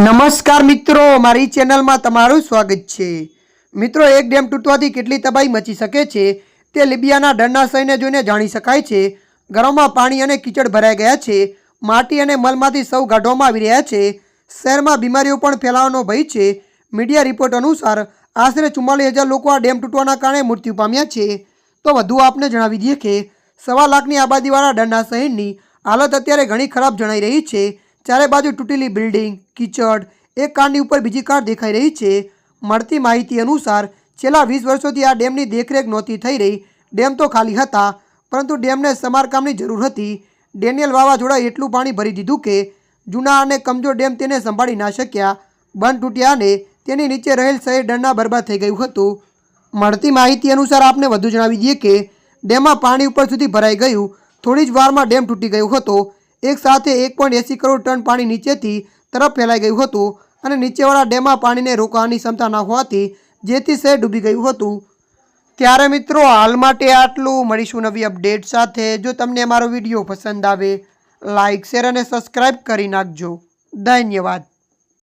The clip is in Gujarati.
નમસ્કાર મિત્રો, મારી ચેનલમાં તમારું સ્વાગત છે. મિત્રો, એક ડેમ તૂટવાથી કેટલી તબાહી મચી શકે છે તે લિબિયાના ડરનાશયને જોઈને જાણી શકાય છે. ઘરોમાં પાણી અને કીચડ ભરાઈ ગયા છે. માટી અને મલમાંથી સૌ ગાઢવામાં આવી રહ્યા છે. શહેરમાં બીમારીઓ પણ ફેલાવાનો ભય છે. મીડિયા રિપોર્ટ અનુસાર, આશરે ચુમ્માલીસ હજાર લોકો આ ડેમ તૂટવાના કારણે મૃત્યુ પામ્યા છે. તો વધુ આપને જણાવી દઈએ કે, સવા લાખની આબાદીવાળા શહેરની હાલત અત્યારે ઘણી ખરાબ જણાઈ રહી છે. ચારે બાજુ તૂટેલી બિલ્ડિંગ, કિચડ, એક કારની ઉપર બીજી કાર દેખાઈ રહી છે. મળતી માહિતી અનુસાર, છેલ્લા વીસ વર્ષોથી આ ડેમની દેખરેખ નહોતી થઈ રહી. ડેમ તો ખાલી હતા, પરંતુ ડેમને સમારકામની જરૂર હતી. ડેનિયલ વાવાઝોડાએ એટલું પાણી ભરી દીધું કે, જૂના અને કમજોર ડેમ તેને સંભાળી ના શક્યા. બંધ તૂટ્યા અને તેની નીચે રહેલ શહેર ડરના બરબાદ થઈ ગયું હતું. મળતી માહિતી અનુસાર આપને વધુ જણાવી દઈએ કે, ડેમમાં પાણી ઉપર સુધી ભરાઈ ગયું. થોડી જ વારમાં ડેમ તૂટી ગયો હતો. એક સાથે એક પોઈન્ટ એંસી કરોડ ટન પાણી નીચેથી તરફ ફેલાઈ ગયું હતું અને નીચેવાળા ડેમમાં પાણીને રોકવાની ક્ષમતા ન હોવાથી જેથી શહેર ડૂબી ગયું હતું. ત્યારે મિત્રો, હાલ માટે આટલું. મળીશું નવી અપડેટ સાથે. જો તમને અમારો વીડિયો પસંદ આવે લાઇક શેર અને સબસ્ક્રાઈબ કરી નાખજો. ધન્યવાદ.